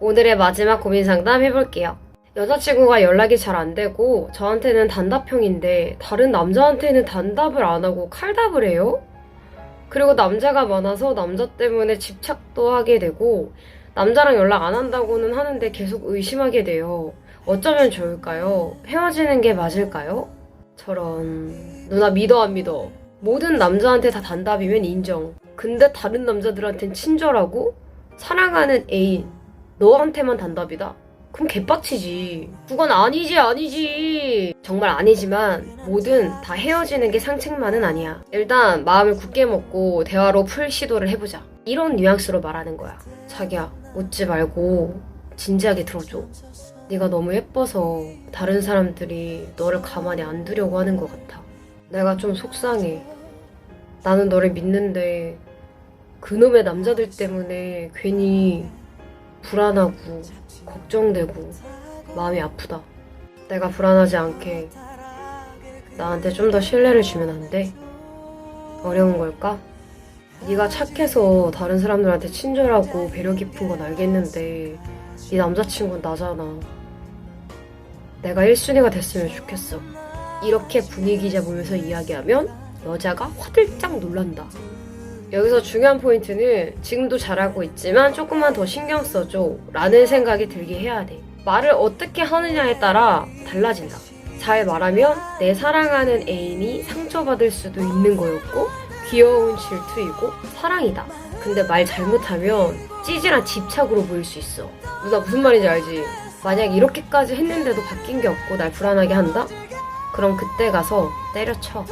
오늘의 마지막 고민 상담 해볼게요. 여자친구가 연락이 잘 안 되고 저한테는 단답형인데 다른 남자한테는 단답을 안 하고 칼답을 해요? 그리고 남자가 많아서 남자 때문에 집착도 하게 되고 남자랑 연락 안 한다고는 하는데 계속 의심하게 돼요. 어쩌면 좋을까요? 헤어지는 게 맞을까요? 저런 누나 믿어 안 믿어? 모든 남자한테 다 단답이면 인정. 근데 다른 남자들한텐 친절하고 사랑하는 애인 너한테만 단답이다? 그럼 개빡치지. 그건 아니지, 아니지. 정말 아니지만, 뭐든 다 헤어지는 게 상책만은 아니야. 일단, 마음을 굳게 먹고 대화로 풀 시도를 해보자. 이런 뉘앙스로 말하는 거야. 자기야, 웃지 말고, 진지하게 들어줘. 네가 너무 예뻐서 다른 사람들이 너를 가만히 안 두려고 하는 것 같아. 내가 좀 속상해. 나는 너를 믿는데, 그놈의 남자들 때문에 괜히 불안하고 걱정되고 마음이 아프다. 내가 불안하지 않게 나한테 좀 더 신뢰를 주면 안 돼? 어려운 걸까? 네가 착해서 다른 사람들한테 친절하고 배려 깊은 건 알겠는데 네 남자친구는 나잖아. 내가 1순위가 됐으면 좋겠어. 이렇게 분위기 잡으면서 이야기하면 여자가 화들짝 놀란다. 여기서 중요한 포인트는 지금도 잘하고 있지만 조금만 더 신경 써줘 라는 생각이 들게 해야 돼. 말을 어떻게 하느냐에 따라 달라진다. 잘 말하면 내 사랑하는 애인이 상처받을 수도 있는 거였고 귀여운 질투이고 사랑이다. 근데 말 잘못하면 찌질한 집착으로 보일 수 있어. 누나 무슨 말인지 알지? 만약 이렇게까지 했는데도 바뀐 게 없고 날 불안하게 한다? 그럼 그때 가서 때려쳐.